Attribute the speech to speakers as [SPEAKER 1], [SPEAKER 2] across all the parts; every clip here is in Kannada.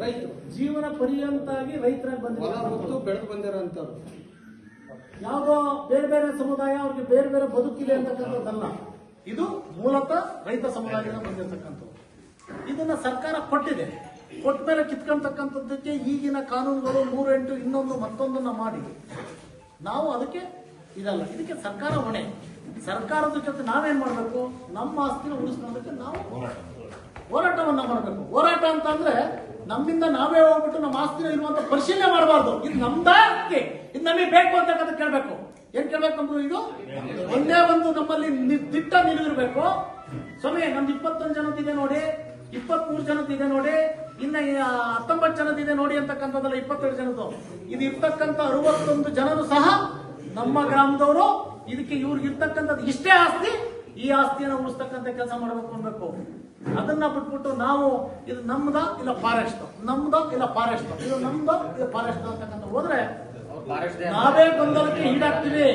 [SPEAKER 1] ರೈತರು
[SPEAKER 2] ಜೀವನ ಪರ್ಯಂತಾಗಿ ರೈತರಾಗಿ ಬಂದಿರೋ
[SPEAKER 1] ಬೆಳೆದು ಬಂದಿರೋಂಥವ್ರು
[SPEAKER 2] ಯಾವ ಬೇರೆ ಬೇರೆ ಸಮುದಾಯ ಅವ್ರಿಗೆ ಬೇರೆ ಬೇರೆ ಬದುಕಿದೆ ಅಂತಕ್ಕಂಥದ್ದಲ್ಲ. ಇದು ಮೂಲತಃ ರೈತ ಸಮುದಾಯದಿಂದ ಬಂದಿರತಕ್ಕಂಥದ್ದು. ಇದನ್ನ ಸರ್ಕಾರ ಕೊಟ್ಟಿದೆ. ಕೊಟ್ಟ ಮೇಲೆ ಕಿತ್ಕೊಂತಕ್ಕಂಥದ್ದಕ್ಕೆ ಈಗಿನ ಕಾನೂನುಗಳು ಮೂರೆಂಟು ಎಂಟು ಇನ್ನೊಂದು ಮತ್ತೊಂದನ್ನ ಮಾಡಿ. ನಾವು ಅದಕ್ಕೆ ಇದಲ್ಲ. ಇದಕ್ಕೆ ಸರ್ಕಾರ ಹೊಣೆ. ಸರ್ಕಾರದ ಜೊತೆ ನಾವೇನ್ ಮಾಡಬೇಕು? ನಮ್ಮ ಆಸ್ತಿನ ಉಳಿಸ್ಕೊಳ್ಳೋದಕ್ಕೆ ನಾವು ಹೋರಾಟವನ್ನ ಮಾಡಬೇಕು. ಹೋರಾಟ ಅಂತಂದ್ರೆ ನಮ್ಮಿಂದ ನಾವೇ ಹೋಗ್ಬಿಟ್ಟು ನಮ್ಮ ಆಸ್ತಿನ ಇರುವಂತ ಪರಿಶೀಲನೆ ಮಾಡಬಾರ್ದು. ಇದು ನಮ್ದ ಇದು ನಮಗೆ ಬೇಕು ಅಂತಕ್ಕಂಥ ಕೇಳಬೇಕು. ಏನ್ ಕೇಳ್ಬೇಕಂದ್ರು ಇದು? ಒಂದೇ ಒಂದು ನಮ್ಮಲ್ಲಿ ದಿಟ್ಟ ನಿಲುವಿರ್ಬೇಕು. ಸ್ವಾಮಿ, ನಮ್ದು ಇಪ್ಪತ್ತೊಂದು ಜನದಿದೆ ನೋಡಿ. ಇಪ್ಪತ್ಮೂರು ಜನದಿದೆ ನೋಡಿ. ಇನ್ನ ಹತ್ತೊಂಬತ್ತು ಜನದಿದೆ ನೋಡಿ ಅಂತಕ್ಕಂಥದ್ದಲ್ಲ ಇಪ್ಪತ್ತೇಳು ಜನದ್ದು. ಇದು ಇರ್ತಕ್ಕಂಥ ಅರವತ್ತೊಂದು ಜನರು ಸಹ ನಮ್ಮ ಗ್ರಾಮದವರು. ಇದಕ್ಕೆ ಇವ್ರಿಗೆ ಇರ್ತಕ್ಕಂಥದ್ದು ಇಷ್ಟೇ ಆಸ್ತಿ. ಈ ಆಸ್ತಿಯನ್ನು ಉಳಿಸ್ತಕ್ಕಂಥ ಕೆಲಸ ಮಾಡಬೇಕು ಅನ್ಬೇಕು ಅದನ್ನ ಬಿಟ್ಬಿಟ್ಟು ನಾವು ಇದು ನಮ್ದ ಇಲ್ಲ ಫಾರೆಸ್ಟ್? ನಮ್ದ ಇಲ್ಲ ಫಾರೆಸ್ಟ್? ಇದು ನಮ್ದ ಇದು ಫಾರೆಸ್ಟ್ ಅಂತಕ್ಕಂಥ ಹೋದ್ರೆ ನಾವೇ ಗೊಂದಲಕ್ಕೆ ಈಡಾಗ್ತೀವಿ.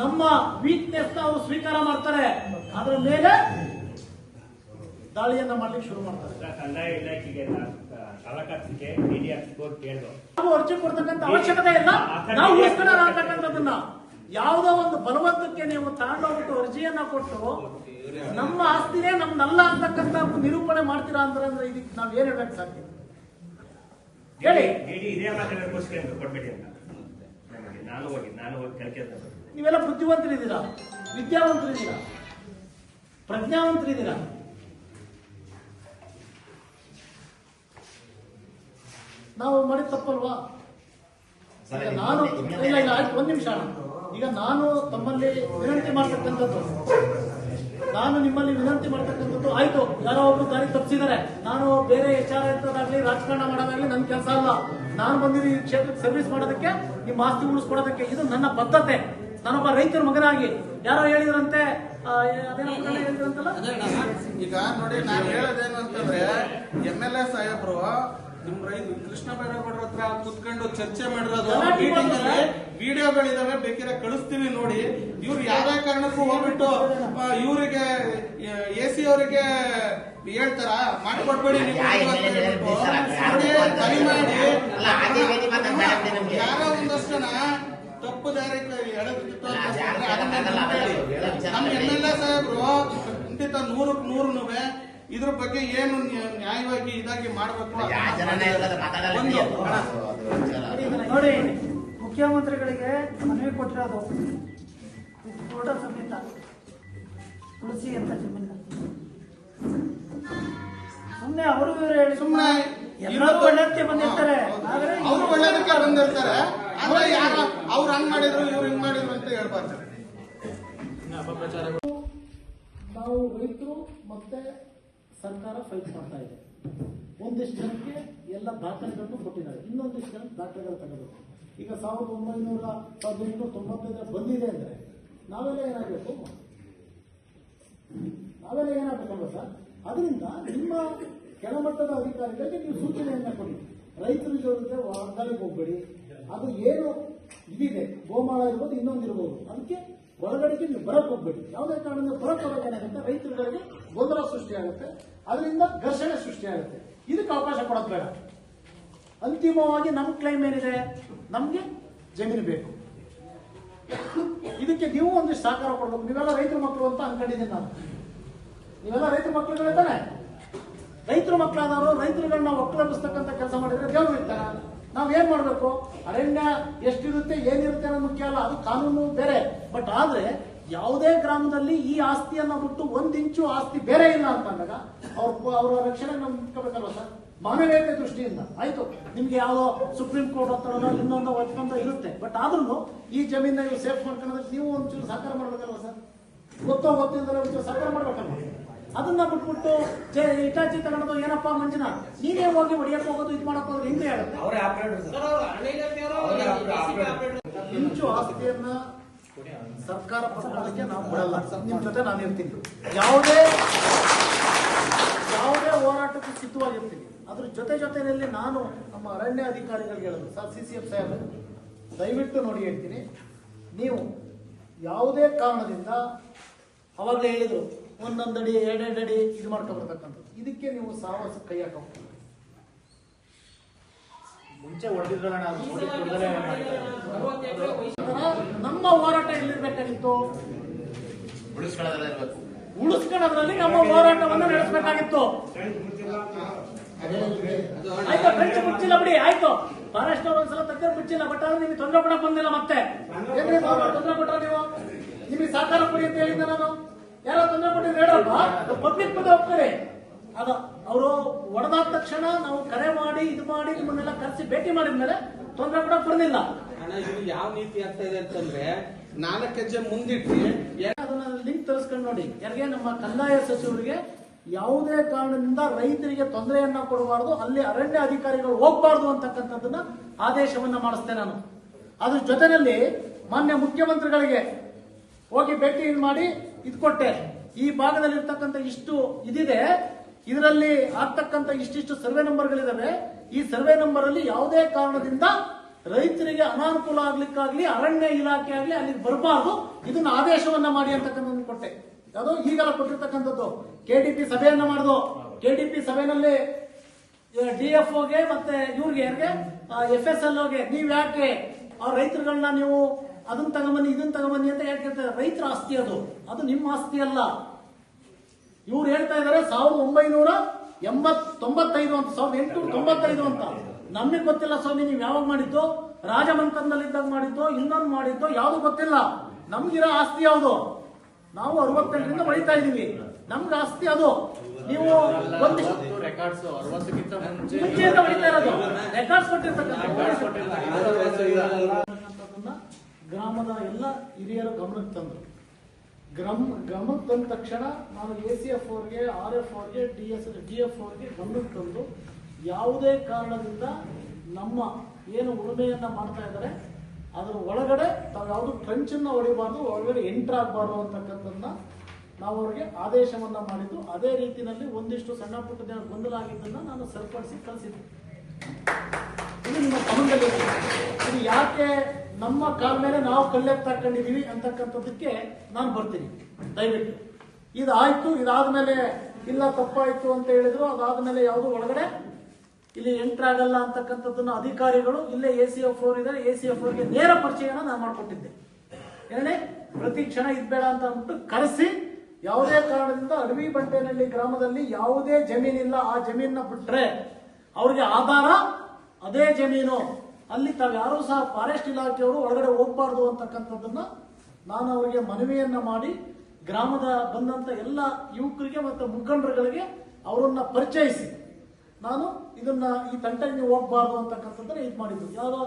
[SPEAKER 2] ನಮ್ಮ ವೀಕ್ನೆಸ್ ಅವರು ಸ್ವೀಕಾರ ಮಾಡ್ತಾರೆ. ಅದರ ಮೇಲೆ ದಾಳಿಯನ್ನ ಮಾಡ್ಲಿಕ್ಕೆ ಶುರು ಮಾಡ್ತಾರೆ.
[SPEAKER 3] ಕಂದಾಯ ಇಲಾಖೆಗೆ ತಾಲೂಕಾಫೀಸ್ಗೆ ಡಿ ಡಿ ಆಫೀಸ್ಗೆ ಹೋಗಿ ಕೇಳಿದ್ರು
[SPEAKER 2] ನಾವು ಅರ್ಜಿ ಕೊಡ್ತಕ್ಕಂಥ ಅವಶ್ಯಕತೆ ಇಲ್ಲ. ನಾವು ಉಳಿಸ್ಕೊಳ್ಳೋಣ ಅಂತಕ್ಕಂಥದ್ದನ್ನ ಯಾವುದೋ ಒಂದು ಬಲವಂತಕ್ಕೆ ನೀವು ತಗೊಂಡೋಗ್ಬಿಟ್ಟು ಅರ್ಜಿಯನ್ನ ಕೊಟ್ಟು ನಮ್ಮ ಆಸ್ತಿನೇ ನಮ್ದಲ್ಲ ಅಂತಕ್ಕಂಥ ನಿರೂಪಣೆ ಮಾಡ್ತೀರಾ ಅಂದ್ರೆ ಅಂದ್ರೆ ಇದಕ್ಕೆ ನಾವ್ ಏನ್ ಹೇಳ್ಬೇಕು ಸಾಧ್ಯ? ಹೇಳಿ.
[SPEAKER 3] ಕೊಡ್ಬೇಡಿ ಅಂತ. ನಾನು ಹೋಗಿ ನಾನು ಹೋಗಿ
[SPEAKER 2] ನೀವೆಲ್ಲ ಬುದ್ಧಿವಂತರಿದ್ದೀರಾ? ವಿದ್ಯಾವಂತರಿದ್ದೀರಾ? ಪ್ರಜ್ಞಾವಂತರಿದ್ದೀರಾ? ನಾವು ಮಾಡಿದ ತಪ್ಪಲ್ವಾ? ನಾನು ಇಲ್ಲ ಇಲ್ಲ ಆಯ್ತು ಒಂದ್ ನಿಮಿಷ ಈಗ ನಾನು ತಮ್ಮಲ್ಲಿ ವಿನಂತಿ ಮಾಡ್ತಕ್ಕಂಥದ್ದು. ನಾನು ನಿಮ್ಮಲ್ಲಿ ವಿನಂತಿ ಮಾಡ್ತಕ್ಕಂಥದ್ದು ಆಯ್ತು. ಯಾರೋ ಒಬ್ರು ದಾರಿ ತಪ್ಪಿಸಿದ್ದಾರೆ ನಾನು ಬೇರೆ ವಿಚಾರ ಇರ್ತದಾಗ್ಲಿ ರಾಜಕಾರಣ ಮಾಡೋದಾಗ್ಲಿ ನನ್ನ ಕೆಲಸ ಅಲ್ಲ. ನಾನು ಬಂದಿದ್ದು ಈ ಕ್ಷೇತ್ರಕ್ಕೆ ಸರ್ವಿಸ್ ಮಾಡೋದಕ್ಕೆ, ನಿಮ್ಮ ಆಸ್ತಿ ಉಳಿಸ್ಕೊಡೋದಕ್ಕೆ. ಇದು ನನ್ನ ಬದ್ಧತೆ. ನಾನೊಬ್ಬ ರೈತರ ಮಗನಾಗಿ. ಯಾರೋ ಹೇಳಿದ್ರಂತೆ
[SPEAKER 1] ಈಗ ನೋಡಿ, ನಾನು ಹೇಳೋದೇನು ಅಂತಂದ್ರೆ ಎಂ ಎಲ್ ಎ ಸಾಹೇಬ್ರು ನಿಮ್ ರೈತ ಕೃಷ್ಣ ಬೈರೇಗೌಡರ ಹತ್ರ ಕುತ್ಕೊಂಡು ಚರ್ಚೆ ಮಾಡಿರೋದು ಮೀಟಿಂಗ್ ಅಲ್ಲಿ. ವಿಡಿಯೋಗಳಿದಾವೆ ಬೇಕಿದ್ರೆ ಕಳಿಸ್ತೀವಿ ನೋಡಿ. ಇವ್ರು ಯಾವ್ದೇ ಕಾರಣಕ್ಕೂ ಹೋಗ್ಬಿಟ್ಟು ಇವರಿಗೆ ಎ ಸಿ ಅವರಿಗೆ ಹೇಳ್ತಾರ? ಮಾಡ್ಕೊಡ್ಬೇಡಿ ನೋಡಿ. ಯಾರೋ ಒಂದಷ್ಟು ಜನ ತಪ್ಪು ದಾರಿ
[SPEAKER 4] ಹೇಳೋ
[SPEAKER 1] ನಮ್ಮ ಎಂ
[SPEAKER 4] ಬೇರೆ.
[SPEAKER 1] ಎಲ್ ಎ ಸಾಹೇಬ್ರು ಖಂಡಿತ ನೂರಕ್ಕೆ ನೂರುನುವೆ ಇದ್ರ ಬಗ್ಗೆ ಏನು ನ್ಯಾಯವಾಗಿ ಇದಾಗಿ ಮಾಡಬೇಕು
[SPEAKER 2] ನೋಡಿ ಮುಖ್ಯಮಂತ್ರಿಗಳಿಗೆ ಮನವಿ ಕೊಟ್ಟಿರೋದು ಫೋಟೋ ಸಮೇತ ತುಳಸಿ ಅಂತ ಜಮೀನ ಸುಮ್ಮನೆ ಅವರು ಇವರು ಹೇಳಿ
[SPEAKER 1] ಸುಮ್ಮನೆ
[SPEAKER 2] ಎಲ್ಲರೂ ಒಳ್ಳೆದಕ್ಕೆ ಬಂದಿರ್ತಾರೆ.
[SPEAKER 1] ಅವ್ರು ಒಳ್ಳೇದಕ್ಕೆ ಬಂದಿರ್ತಾರೆ. ಆದ್ರೆ ಯಾರು ಅವ್ರು ಹಂಗ್ ಮಾಡಿದ್ರು ಇವ್ರು ಹಿಂಗ್ ಮಾಡಿದ್ರು ಅಂತ ಹೇಳ್ಬಾರ್ದು.
[SPEAKER 2] ನಾವು ರೈತರು ಮತ್ತೆ ಸರ್ಕಾರ ಫೈಟ್ ಮಾಡ್ತಾ ಇದೆ. ಒಂದಿಷ್ಟು ಜನಕ್ಕೆ ಎಲ್ಲ ದಾಖಲೆಗಳನ್ನು ಕೊಟ್ಟಿದ್ದಾರೆ. ಇನ್ನೊಂದಿಷ್ಟು ಜನಕ್ಕೆ ದಾಖಲೆಗಳು ತಗೋಬೇಕು ಈಗ ಸಾವಿರದ ಒಂಬೈನೂರ ಹದಿನೆಂಟು ತೊಂಬತ್ತೈದರ ಬಂದಿದೆ ಅಂದ್ರೆ ನಾವೆಲ್ಲ ಏನಾಗಬೇಕು? ನಾವೆಲ್ಲ ಏನಾಗಬೇಕಲ್ವ ಸರ್? ಅದರಿಂದ ನಿಮ್ಮ ಕೆಳಮಟ್ಟದ ಅಧಿಕಾರಿಗಳಿಗೆ ನೀವು ಸೂಚನೆಯನ್ನ ಕೊಡಿ. ರೈತರ ಜೊತೆ ವಾಗ್ದಾಳಿಗೆ ಹೋಗ್ಬೇಡಿ. ಅದು ಏನು ಇದಿದೆ, ಗೋಮಾಳ ಇರ್ಬೋದು ಇನ್ನೊಂದಿರ್ಬೋದು ಅದಕ್ಕೆ ಒಳಗಡೆಗೆ ನೀವು ಬರಕ್ ಹೋಗ್ಬೇಡಿ. ಯಾವುದೇ ಕಾರಣದಿಂದ ಬರಕ್ ಹೋದಾಗ ಏನಾಗುತ್ತೆ ರೈತರುಗಳಿಗೆ ಗೊಂದಲ ಸೃಷ್ಟಿಯಾಗುತ್ತೆ. ಅದರಿಂದ ಘರ್ಷಣೆ ಸೃಷ್ಟಿಯಾಗುತ್ತೆ. ಇದಕ್ಕೆ ಅವಕಾಶ ಕೊಡೋದು ಬೇಡ. ಅಂತಿಮವಾಗಿ ನಮ್ಮ ಕ್ಲೈಮ್ ಏನಿದೆ? ನಮಗೆ ಜಮೀನು ಬೇಕು. ಇದಕ್ಕೆ ನೀವು ಒಂದಿಷ್ಟು ಸಹಕಾರ ಕೊಡಬೇಕು. ನೀವೆಲ್ಲ ರೈತರ ಮಕ್ಕಳು ಅಂತ ಅನ್ಕೊಂಡಿದ್ದೀನಿ ನಾನು. ನೀವೆಲ್ಲ ರೈತರ ಮಕ್ಕಳುಗಳೇ ತಾನೆ? ರೈತರ ಮಕ್ಕಳಾದವರು ರೈತರುಗಳನ್ನ ಒಕ್ಕಲಬಿಸ್ತಕ್ಕಂಥ ಕೆಲಸ ಮಾಡಿದ್ರೆ ದೇವರು ಇರ್ತಾರ ನಾವು ಏನ್ ಮಾಡಬೇಕು? ಅರಣ್ಯ ಎಷ್ಟಿರುತ್ತೆ, ಏನಿರುತ್ತೆ ಅನ್ನೋದು ಮುಖ್ಯ ಅಲ್ಲ. ಅದು ಕಾನೂನು ಬೇರೆ. ಬಟ್ ಆದ್ರೆ ಯಾವುದೇ ಗ್ರಾಮದಲ್ಲಿ ಈ ಆಸ್ತಿಯನ್ನ ಬಿಟ್ಟು ಒಂದ್ ಇಂಚು ಆಸ್ತಿ ಬೇರೆ ಇಲ್ಲ ಅಂತ ಅಂದಾಗ ಅವ್ರ ಅವರ ರಕ್ಷಣೆ ನಮ್ಕೋಬೇಕಲ್ವ ಸರ್? ಮಾನವೀಯತೆ ದೃಷ್ಟಿಯಿಂದ. ಆಯ್ತು. ನಿಮ್ಗೆ ಯಾವುದೋ ಸುಪ್ರೀಂ ಕೋರ್ಟ್ ಹತ್ರ ಇನ್ನೊಂದು ಒಪ್ಪಂದ ಇರುತ್ತೆ. ಬಟ್ ಆದ್ರೂ ಈ ಜಮೀನ ನೀವು ಸೇಫ್ ಮಾಡ್ಕೊಂಡ್ರೆ ನೀವು ಒಂಚೂರು ಸಹಕಾರ ಮಾಡ್ಬೇಕಲ್ವ ಸರ್? ಗೊತ್ತೋ ಗೊತ್ತಿಲ್ಲದ್ರೆ ಒಂಚೂರು ಸಹಕಾರ ಮಾಡ್ಬೇಕಲ್ವ? ಅದನ್ನ ಬಿಟ್ಬಿಟ್ಟು ಜೆ ಇಟಾಚಿ ತಗೊಂಡು ಏನಪ್ಪ ಮಂಜಿನ ನೀನೇ ಹೋಗಿ ಹೊಡಿಯಕ್ ಹೋಗೋದು ಇದು ಮಾಡಕ್ ಹೋದ್ರೆ ಹಿಂದೆ ಹೇಳುತ್ತೆ. ಇಂಚು ಆಸ್ತಿಯನ್ನ ಸರ್ಕಾರ ಪಡ್ಕೊಳ್ಳೋದಕ್ಕೆ ನಾವು ಬಿಡಲ್ಲ ನಿಮ್ ಜೊತೆ ನಾನು ಇರ್ತೀನಿ. ಯಾವುದೇ ಯಾವುದೇ ಹೋರಾಟಕ್ಕೆ ಸಿದ್ಧವಾಗಿರ್ತೀನಿ. ಅದ್ರ ಜೊತೆ ಜೊತೆಯಲ್ಲಿ ನಾನು ನಮ್ಮ ಅರಣ್ಯ ಅಧಿಕಾರಿಗಳಿಗೆ ಹೇಳೋದು. Sir C C F saheb, ದಯವಿಟ್ಟು ನೋಡಿ ಹೇಳ್ತೀನಿ. ನೀವು ಯಾವುದೇ ಕಾರಣದಿಂದ ಅವಾಗಲೇ ಹೇಳಿದ್ರು, ಒಂದೊಂದಡಿ ಎರಡೆರಡು ಅಡಿ ಇದು ಮಾಡ್ಕೊಬರ್ತಕ್ಕಂಥದ್ದು ಇದಕ್ಕೆ ನೀವು ಸಾಹಸ ಕೈ ಹಾಕೋಬೇಕು. ಮುಂಚೆ. ನಮ್ಮ ಹೋರಾಟ ಎಲ್ಲಿರ್ಬೇಕಾಗಿತ್ತು?
[SPEAKER 4] ಉಳಿಸ್ಕೊಳ್ಳೋದ್ರಲ್ಲಿ
[SPEAKER 2] ನಮ್ಮ ಹೋರಾಟವನ್ನು ನಡೆಸಬೇಕಾಗಿತ್ತು. ಆಯ್ತು ಫ್ರೆಂಚ್ ಮುಚ್ಚಿಲ್ಲ ಬಿಡಿ, ಆಯ್ತು. ಫಾರೆಸ್ಟ್ ಒಂದ್ಸಲ ತಕ್ಕ ಮುಚ್ಚಿಲ್ಲ ಬಟ್ ಆದ್ರೆ ನಿಮ್ಗೆ ತೊಂದರೆ ಕೊಡಕ್ ಬಂದಿಲ್ಲ ಮತ್ತೆ. ತೊಂದರೆ ಕೊಟ್ಟ ನೀವು? ನಿಮಗೆ ಸಹಕಾರ ಕೊಡಿ ಅಂತ ಹೇಳಿದ್ದೆ ನಾನು. ಯಾರೋ ತೊಂದರೆ ಕೊಟ್ಟಿದ್ರೆ ಹೇಳಪ್ಪ? ಪಬ್ಲಿಕ್ ಮುಂದೆ ಹೋಗ್ತಾರೆ ಅದು ಅವರು ಒಡೆದಾದ ತಕ್ಷಣ ನಾವು ಕರೆ ಮಾಡಿ ಇದು ಮಾಡಿ ನಿಮ್ಮನ್ನೆಲ್ಲ ಕರೆಸಿ ಭೇಟಿ ಮಾಡಿದ್ಮೇಲೆ ತೊಂದರೆ
[SPEAKER 1] ಕೂಡ ಬರ್ಲಿಲ್ಲ ಯಾವ ನೀತಿ ಆಗ್ತಾ ಇದೆ ಅಂತಂದ್ರೆ ನಾಲ್ಕು ಹೆಜ್ಜೆ ಮುಂದಿಟ್ಟು
[SPEAKER 2] ಅದನ್ನ ಲಿಂಕ್ ತರಿಸ್ಕೊಂಡು ನೋಡಿ. ಯಾರಿಗೆ ನಮ್ಮ ಕಂದಾಯ ಸಚಿವರಿಗೆ ಯಾವುದೇ ಕಾರಣದಿಂದ ರೈತರಿಗೆ ತೊಂದರೆಯನ್ನ ಕೊಡಬಾರದು ಅಲ್ಲಿ ಅರಣ್ಯ ಅಧಿಕಾರಿಗಳು ಹೋಗ್ಬಾರ್ದು ಅಂತಕ್ಕಂಥದ್ದನ್ನ ಆದೇಶವನ್ನ ಮಾಡಿಸ್ತೇನೆ ನಾನು. ಅದ್ರ ಜೊತೆಯಲ್ಲಿ ಮಾನ್ಯ ಮುಖ್ಯಮಂತ್ರಿಗಳಿಗೆ ಹೋಗಿ ಭೇಟಿ ಮಾಡಿ ಇದು ಕೊಟ್ಟೆ ಈ ಭಾಗದಲ್ಲಿ ಇರ್ತಕ್ಕಂಥ ಇಷ್ಟು ಇದಿದೆ. ಇದರಲ್ಲಿ ಆಗ್ತಕ್ಕಂಥ ಇಷ್ಟಿಷ್ಟು ಸರ್ವೆ ನಂಬರ್ಗಳಿದಾವೆ. ಈ ಸರ್ವೆ ನಂಬರ್ ಅಲ್ಲಿ ಯಾವುದೇ ಕಾರಣದಿಂದ ರೈತರಿಗೆ ಅನಾನುಕೂಲ ಆಗ್ಲಿಕ್ಕಾಗ್ಲಿ, ಅರಣ್ಯ ಇಲಾಖೆ ಆಗ್ಲಿ ಅಲ್ಲಿ ಬರಬಾರ್ದು. ಇದನ್ನ ಆದೇಶವನ್ನ ಮಾಡಿ ಅಂತಕ್ಕಂಥ ಕೊಟ್ಟೆ. ಅದು ಈಗೆಲ್ಲ ಕೊಟ್ಟಿರ್ತಕ್ಕಂಥದ್ದು. ಕೆಡಿಪಿ ಸಭೆಯನ್ನ ಮಾಡುದು. ಕೆಡಿಪಿ ಸಭೆಯಲ್ಲಿ ಡಿ ಎಫ್ ಓಗೆ ಮತ್ತೆ ಇವ್ರಿಗೆ, ಯಾರಿಗೆ? ಎಫ್ ಎಸ್ ಎಲ್ ಓಗೆ ನೀವ್ ಯಾಕೆ? ಆ ರೈತರುಗಳನ್ನ ನೀವು ಅದನ್ನ ತಗೊಂಬನ್ನಿ, ಇದನ್ನ ತಗೊಂಬನ್ನಿ ಅಂತ ಯಾಕೆ ರೈತರ ಆಸ್ತಿ ಅದು. ಅದು ನಿಮ್ಮ ಆಸ್ತಿ ಅಲ್ಲ. ಇವ್ರು ಹೇಳ್ತಾ ಇದಾರೆ ಸಾವಿರದ ಒಂಬೈನೂರ ಎಂಬತ್ ತೊಂಬತ್ತೈದು ಅಂತ ಸಾವಿರದ ಎಂಟುನೂರ ತೊಂಬತ್ತೈದು ಅಂತ. ನಮಗೆ ಗೊತ್ತಿಲ್ಲ ಸ್ವಾಮಿ ನೀವು ಯಾವಾಗ ಮಾಡಿದ್ದು? ರಾಜಮಂತ್ರನಲ್ಲಿದ್ದಾಗ ಮಾಡಿದ್ದು ಇನ್ನೊಂದು ಮಾಡಿದ್ದು ಯಾವುದು ಗೊತ್ತಿಲ್ಲ. ನಮ್ಗಿರೋ ಆಸ್ತಿ ಯಾವುದು? ನಾವು ಅರವತ್ತೆಂಟರಿಂದ ಬಳಿತಾ ಇದೀವಿ ನಮ್ಗೆ ಆಸ್ತಿ ಅದು. ನೀವು
[SPEAKER 5] ರೆಕಾರ್ಡ್ಸ್
[SPEAKER 2] ಮುಂಚೆಯಿಂದ ಇರೋದು. ರೆಕಾರ್ಡ್ಸ್ ಗ್ರಾಮದ ಎಲ್ಲ ಹಿರಿಯರು ಗಮನಕ್ಕೆ ತಂದ್ರು. ಗ್ರಾಮ ಗಮನಕ್ಕೆ ಬಂದ ತಕ್ಷಣ ನಾನು ಎ ಸಿ ಎಫ್ ಅವ್ರಿಗೆ ಆರ್ ಎಫ್ ಅವ್ರಿಗೆ ಡಿ ಎಸ್ ಡಿ ಎಫ್ ಅವ್ರಿಗೆ ಗಮನಕ್ಕೆ ತಂದು ಯಾವುದೇ ಕಾರಣದಿಂದ ನಮ್ಮ ಏನು ಉಳುಮೆಯನ್ನು ಮಾಡ್ತಾ ಇದ್ದಾರೆ, ಅದರ ಒಳಗಡೆ ತಾವು ಯಾವುದು ಟ್ರಂಚನ್ನು ಹೊಡಿಬಾರ್ದು, ಒಳಗಡೆ ಎಂಟ್ರ್ ಆಗಬಾರ್ದು ಅಂತಕ್ಕಂಥದ್ದನ್ನ ನಾವು ಅವ್ರಿಗೆ ಆದೇಶವನ್ನು ಮಾಡಿದ್ದು. ಅದೇ ರೀತಿಯಲ್ಲಿ ಒಂದಿಷ್ಟು ಸಣ್ಣ ಪುಟ್ಟ ಗೊಂದಲ ಆಗಿದ್ದನ್ನು ನಾನು ಸರಿಪಡಿಸಿ ಕಳಿಸಿದ್ದೆ. ಇದು ನಿಮ್ಮ ಗಮನದಲ್ಲಿ ಇದು ಯಾಕೆ ನಮ್ಮ ಕಾಲ ಮೇಲೆ ನಾವು ಕಲ್ಲೆತ್ತು ತಕೊಂಡಿದ್ದೀವಿ ಅಂತಕ್ಕಂಥದ್ದಕ್ಕೆ ನಾನು ಬರ್ತೀನಿ. ದಯವಿಟ್ಟು. ಇದಾಯ್ತು, ಇದಾದ್ಮೇಲೆ ಇಲ್ಲ, ತಪ್ಪಾಯ್ತು ಅಂತ ಹೇಳಿದ್ರು, ಅದಾದ್ಮೇಲೆ ಯಾವುದು ಒಳಗಡೆ ಇಲ್ಲಿ ಎಂಟ್ರ್ ಆಗಲ್ಲ ಅಂತಕ್ಕಂಥದ್ದನ್ನ ಅಧಿಕಾರಿಗಳು, ಇಲ್ಲೇ ಎ ಸಿ ಎಫ್ ಫೋರ್ ಇದ್ದಾರೆ ಎ ಸಿ ಎಫ್ ಫೋರ್ಗೆ ನೇರ ಪರಿಚಯನ ನಾನು ಮಾಡಿಕೊಟ್ಟಿದ್ದೆ. ಏನೇ ಪ್ರತಿ ಕ್ಷಣ ಇದ್ಬೇಡ ಅಂತ ಅಂದ್ಬಿಟ್ಟು ಕರೆಸಿ, ಯಾವುದೇ ಕಾರಣದಿಂದ ಅಡವಿ ಬಂಟೇನಹಳ್ಳಿ ಗ್ರಾಮದಲ್ಲಿ ಯಾವುದೇ ಜಮೀನಿಲ್ಲ, ಆ ಜಮೀನ ಬಿಟ್ರೆ ಅವ್ರಿಗೆ ಆಧಾರ, ಅದೇ ಜಮೀನು. ಅಲ್ಲಿ ತಾವು ಯಾರೂ ಸಹ ಫಾರೆಸ್ಟ್ ಇಲಾಖೆಯವರು ಒಳಗಡೆ ಹೋಗಬಾರ್ದು ಅಂತಕ್ಕಂಥದ್ದನ್ನ ನಾನು ಅವರಿಗೆ ಮನವಿಯನ್ನ ಮಾಡಿ ಗ್ರಾಮದ ಬಂದಂತ ಎಲ್ಲ ಯುವಕರಿಗೆ ಮತ್ತು ಮುಖಂಡರುಗಳಿಗೆ ಅವರನ್ನ ಪರಿಚಯಿಸಿ. ನಾನು ಇದನ್ನ ಈ ತಂಟೆಗೆ ನೀವು ಹೋಗ್ಬಾರ್ದು ಅಂತಕ್ಕಂಥದ್ದನ್ನ ಇದು ಮಾಡಿದ್ದು. ಯಾವುದೋ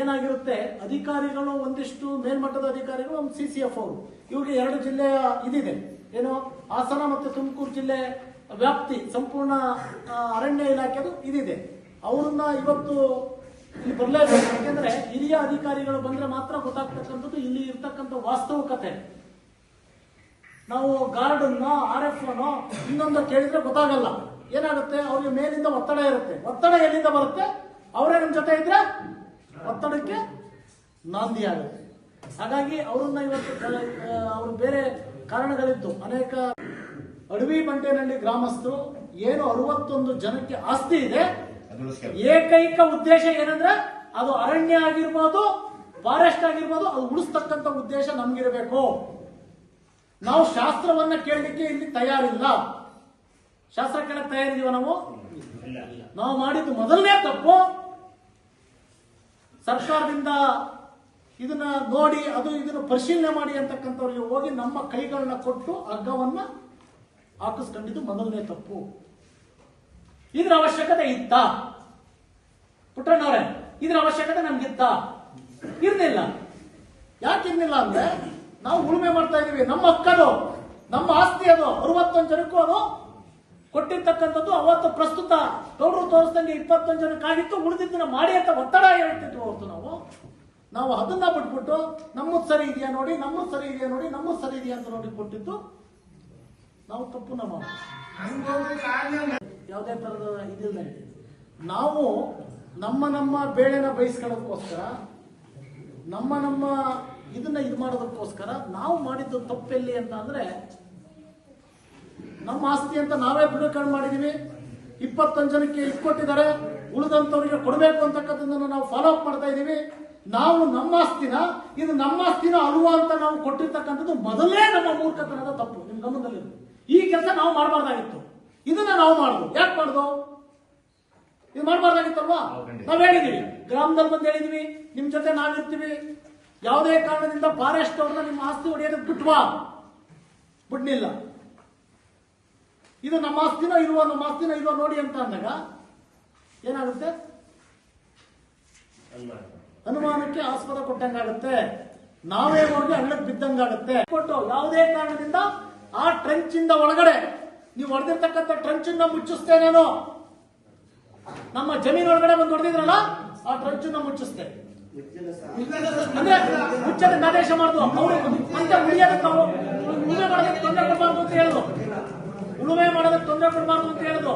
[SPEAKER 2] ಏನಾಗಿರುತ್ತೆ, ಅಧಿಕಾರಿಗಳು ಒಂದಿಷ್ಟು ಮೇಲ್ಮಟ್ಟದ ಅಧಿಕಾರಿಗಳು ಒಂದು ಸಿ ಸಿ ಎಫ್ ಅವರು. ಇವ್ರಿಗೆ ಎರಡು ಜಿಲ್ಲೆಯ ಇದಿದೆ. ಏನು, ಹಾಸನ ಮತ್ತು ತುಮಕೂರು ಜಿಲ್ಲೆ ವ್ಯಾಪ್ತಿ, ಸಂಪೂರ್ಣ ಅರಣ್ಯ ಇಲಾಖೆದು ಇದಿದೆ. ಅವರನ್ನ ಇವತ್ತು ಇಲ್ಲಿ ಬರಲೇಬೇಕು ಯಾಕೆಂದ್ರೆ ಹಿರಿಯ ಅಧಿಕಾರಿಗಳು ಬಂದ್ರೆ ಮಾತ್ರ ಗೊತ್ತಾಗ್ತಕ್ಕಂಥದ್ದು ಇಲ್ಲಿ ಇರ್ತಕ್ಕಂಥ ವಾಸ್ತವಿಕತೆ. ನಾವು ಗಾರ್ಡ್ ಆರ್ ಎಫ್ ಇನ್ನೊಂದು ಕೇಳಿದ್ರೆ ಗೊತ್ತಾಗಲ್ಲ. ಏನಾಗುತ್ತೆ? ಅವ್ರಿಗೆ ಮೇಲಿಂದ ಒತ್ತಡ ಇರುತ್ತೆ. ಒತ್ತಡ ಎಲ್ಲಿಂದ ಬರುತ್ತೆ? ಅವರೇ ನಮ್ಮ ಜೊತೆ ಇದ್ರೆ ಒತ್ತಡಕ್ಕೆ ನಾಂದಿ ಆಗುತ್ತೆ. ಹಾಗಾಗಿ ಅವರನ್ನ ಇವತ್ತು ಅವರು ಬೇರೆ ಕಾರಣಗಳಿತ್ತು ಅನೇಕ ಅಡವಿ ಬಂಟೇನಹಳ್ಳಿ ಗ್ರಾಮಸ್ಥರು ಏನು ಅರವತ್ತೊಂದು ಜನಕ್ಕೆ ಆಸ್ತಿ ಇದೆ. ಏಕೈಕ ಉದ್ದೇಶ ಏನಂದ್ರೆ ಅದು ಅರಣ್ಯ ಆಗಿರ್ಬೋದು ಫಾರೆಸ್ಟ್ ಆಗಿರ್ಬೋದು ಅದು ಉಳಿಸ್ತಕ್ಕಂಥ ಉದ್ದೇಶ ನಮ್ಗಿರಬೇಕು. ನಾವು ಶಾಸ್ತ್ರವನ್ನ ಕೇಳಲಿಕ್ಕೆ ಇಲ್ಲಿ ತಯಾರಿಲ್ಲ. ಶಾಸ್ತ್ರ ಕೇಳಕ್ ತಯಾರಿದೀವ ನಾವು? ನಾವು ಮಾಡಿದ್ದು ಮೊದಲನೇ ತಪ್ಪು. ಸರ್ಕಾರದಿಂದ ಇದನ್ನ ನೋಡಿ ಅದು ಇದನ್ನ ಪರಿಶೀಲನೆ ಮಾಡಿ ಅಂತಕ್ಕಂಥವ್ರಿಗೆ ಹೋಗಿ ನಮ್ಮ ಕೈಗಳನ್ನ ಕೊಟ್ಟು ಹಗ್ಗವನ್ನ ಹಾಕಿಸ್ಕೊಂಡಿದ್ದು ಮೊದಲನೇ ತಪ್ಪು. ಇದ್ರ ಅವಶ್ಯಕತೆ ಇತ್ತ? ಪುಟ್ಟಣ್ಣವ್ರೆ ಇದ್ರ ಅವಶ್ಯಕತೆ ನಮ್ಗಿತ್ತ ಇರ್ಲಿಲ್ಲ. ಯಾಕೆ ಇರ್ಲಿಲ್ಲ ಅಂದ್ರೆ ನಾವು ಉಳುಮೆ ಮಾಡ್ತಾ ಇದೀವಿ ನಮ್ಮ ಅಕ್ಕದು ನಮ್ಮ ಆಸ್ತಿ ಅದು ಅರವತ್ತೊಂದು ಜನಕ್ಕೂ ಅದು ಕೊಟ್ಟಿರ್ತಕ್ಕಂಥದ್ದು ಅವತ್ತು ಪ್ರಸ್ತುತ ಗೌಡರು ತೋರಿಸ್ದಂಗೆ ಇಪ್ಪತ್ತೊಂದು ಜನಕ್ಕಾಗಿತ್ತು ಉಳಿದಿದ್ದನ್ನ ಮಾಡಿ ಅಂತ ಒತ್ತಡ ಹೇಳ್ತಿದ್ವು ಅವತ್ತು ನಾವು. ನಾವು ಅದನ್ನ ಬಿಟ್ಬಿಟ್ಟು ನಮ್ಮದು ಸರಿ ಇದೆಯಾ ನೋಡಿ ನಮ್ಮದು ಸರಿ ಇದೆಯಾ ನೋಡಿ ನಮ್ಮದು ಸರಿ ಇದೆಯಾ ಅಂತ ನೋಡಿ ಕೊಟ್ಟಿದ್ದು ನಾವು ತಪ್ಪು ನಮ್ಮ ಯಾವುದೇ ತರದ ಇದಿಲ್ಲ ನಾವು ನಮ್ಮ ನಮ್ಮ ಬೇಳೆನ ಬಯಸ್ಕೊಳ್ಳೋದಕ್ಕೋಸ್ಕರ, ನಮ್ಮ ನಮ್ಮ ಇದನ್ನ ಇದು ಮಾಡೋದಕ್ಕೋಸ್ಕರ ನಾವು ಮಾಡಿದ್ದು ತಪ್ಪೆಲ್ಲಿ ಅಂತ ಅಂದ್ರೆ, ನಮ್ಮ ಆಸ್ತಿ ಅಂತ ನಾವೇ ಬಿಡುಗಡೆ ಮಾಡಿದೀವಿ. ಇಪ್ಪತ್ತೊಂದು ಜನಕ್ಕೆ ಇಟ್ಕೊಟ್ಟಿದ್ದಾರೆ ಉಳಿದಂತವರಿಗೆ ಕೊಡಬೇಕು ಅಂತಕ್ಕಂಥದ್ದನ್ನು ನಾವು ಫಾಲೋ ಅಪ್ ಮಾಡ್ತಾ ಇದ್ದೀವಿ. ನಾವು ನಮ್ಮ ಆಸ್ತಿನ, ಇದು ನಮ್ಮ ಆಸ್ತಿನ ಅಲುವ ಅಂತ ನಾವು ಕೊಟ್ಟಿರ್ತಕ್ಕಂಥದ್ದು ಮೊದಲೇ ನಮ್ಮ ಮೂರ್ಖತನದ ತಪ್ಪು. ನಿಮ್ ಗಮನದಲ್ಲಿ ಈ ಕೆಲಸ ನಾವು ಮಾಡಬಾರ್ದಾಗಿತ್ತು. ಇದನ್ನ ನಾವು ಮಾಡುದು. ಯಾಕೆ ಮಾಡುದು? ಇದು ಮಾಡಬಾರ್ದಾಗಿತ್ತಲ್ವಾ? ನಾವ್ ಹೇಳಿದೀವಿ. ಗ್ರಾಮದಲ್ಲಿ ಅಂತ ಹೇಳಿದ್ವಿ. ನಿಮ್ ಜೊತೆ ನಾವಿರ್ತೀವಿ. ಯಾವುದೇ ಕಾರಣದಿಂದ ಫಾರೆಸ್ಟ್ ಅವ್ರನ್ನ ನಿಮ್ಮ ಆಸ್ತಿ ಹೊಡೆಯೋದಕ್ಕೆ ಬಿಟ್ವಾ ಬಿಡ್ಲಿಲ್ಲ. ಇದು ನಮ್ಮ ಆಸ್ತಿನ ಇರುವ ನಮ್ಮ ಆಸ್ತಿನ ಇರುವ ನೋಡಿ ಅಂತ ಅಂದಾಗ ಏನಾಗುತ್ತೆ?
[SPEAKER 3] ಅನುಮಾನ
[SPEAKER 2] ಅನುಮಾನಕ್ಕೆ ಆಸ್ಪದ ಕೊಟ್ಟಂಗಾಗುತ್ತೆ. ನಾವೇ ಹೋಗಿ ಹಳ್ಳಕ್ಕೆ ಬಿದ್ದಂಗಾಗುತ್ತೆ. ಕೊಟ್ಟು ಯಾವುದೇ ಕಾರಣದಿಂದ ಆ ಟ್ರಂಚ್ ಇಂದ ಒಳಗಡೆ ನೀವು ಹೊಡೆದಿರ್ತಕ್ಕಂಥ ಟ್ರಂಚ್ ಇಂದ ಮುಚ್ಚಿಸ್ತೇನೆ ನಾನು. ನಮ್ಮ ಜಮೀನ್ ಒಳಗಡೆ ಬಂದು ಹೊಡೆದಿದ್ರಲ್ಲ, ಆ ಟ್ರಂಚ್ ಅನ್ನ ಮುಚ್ಚಿಸ್ತೆ ಅಂದ್ರೆ ಮುಚ್ಚದ ಆದೇಶ ಮಾಡುದು, ಅವರು ಅಂತ ಉಳಿಯೋದಕ್ಕೆ ಉಳುಮೆ ಮಾಡೋದಕ್ಕೆ ತೊಂದರೆ ಕೊಡಬಾರ್ದು ಅಂತ ಹೇಳಿದ್ರು. ಉಳುಮೆ ಮಾಡೋದಕ್ಕೆ ತೊಂದರೆ ಕೊಡಬಾರ್ದು ಅಂತ ಹೇಳಿದ್ರು.